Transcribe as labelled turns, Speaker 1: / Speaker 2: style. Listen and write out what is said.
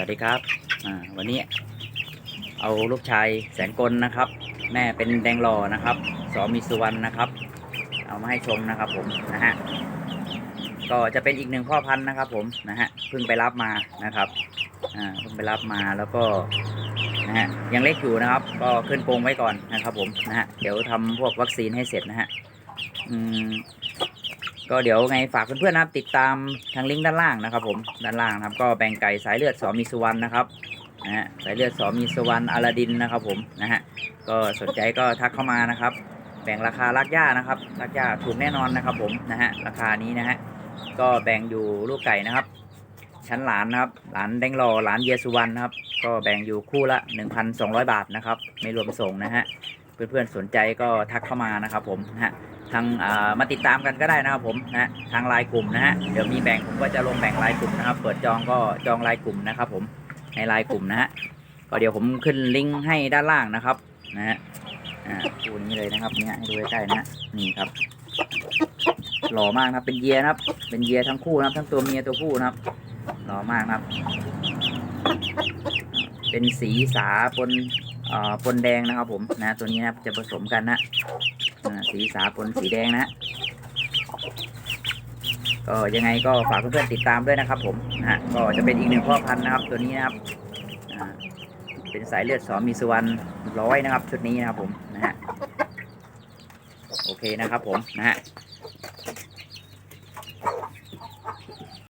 Speaker 1: วัสดีครับวันนี้เอาลูกชายแสนกลนะครับ แม่เป็นแดงหล่อนะครับสอมีสุวรรณนะครับ เอามาให้ชมนะครับผมนะฮะก็จะเป็นอีกหนึ่งพ่อพันธุ์นะครับผมนะฮะเพิ่งไปรับมานะครับอ่าเพิ่งไปรับมาแล้วก็นะฮะยังเล็กอยู่นะครับ ก็ขึ้นโปรงไว้ก่อนนะครับผมนะฮะเดี๋ยวทำพวกวัคซีนให้เสร็จนะฮะอืม ก็เดี๋ยวไงฝากเพื่อนๆนะครับ ติดตามทางลิงก์ด้านล่างนะครับ ผมด้านล่างนะครับ ก็แบ่งไก่สายเลือดสอมีสุวรรณนะครับนะฮะสายเลือดสอมีสุวรรณอลาดินนะครับ ผมนะฮะก็สนใจก็ทักเข้ามานะครับ แบ่งราคาลักย่านะครับลักย่าถูกแน่นอนนะครับ ผมนะฮะราคานี้นะฮะก็แบ่งอยู่ลูกไก่นะครับ ชั้นหลานนะครับ หลานแดงรอหลานเยสุวรรณนะครับ ก็แบ่งอยู่คู่ละ 1,200 บาทนะครับ ไม่รวมส่งนะฮะ เพื่อนๆสนใจก็ทักเข้ามานะครับผมนะฮะทางมาติดตามกันก็ได้นะครับผมนะทางไลน์กลุ่มนะฮะเดี๋ยวมีแบ่งผมก็จะลงแบ่งไลน์กลุ่มนะครับ เปิดจองก็จองไลน์กลุ่มนะครับผมในไลน์กลุ่มนะฮะก็เดี๋ยวผมขึ้นลิงก์ให้ด้านล่างนะครับนะฮะอ่าคู่นี้เลยนะครับเนี่ยให้ดูใกล้ๆนะนี่ครับหล่อมากนะครับเป็นเยียนะครับ เป็นเยียทั้งคู่นะครับ ทั้งตัวเมียตัวผู้นะครับหล่อมากนะครับ เป็นสีสาปน ปนแดงนะครับผมนะตัวนี้นะครับจะผสมกันนะสีสาปนสีแดงนะก็ยังไงก็ฝากเพื่อนๆติดตามด้วยนะครับ ผมนะฮะก็จะเป็นอีกหนึ่งพ่อพันธุ์นะครับ ตัวนี้นะครับเป็นสายเลือดสอมีสุวรรณร้อยนะครับ ชุดนี้นะครับผมนะฮะโอเคนะครับผมนะฮะ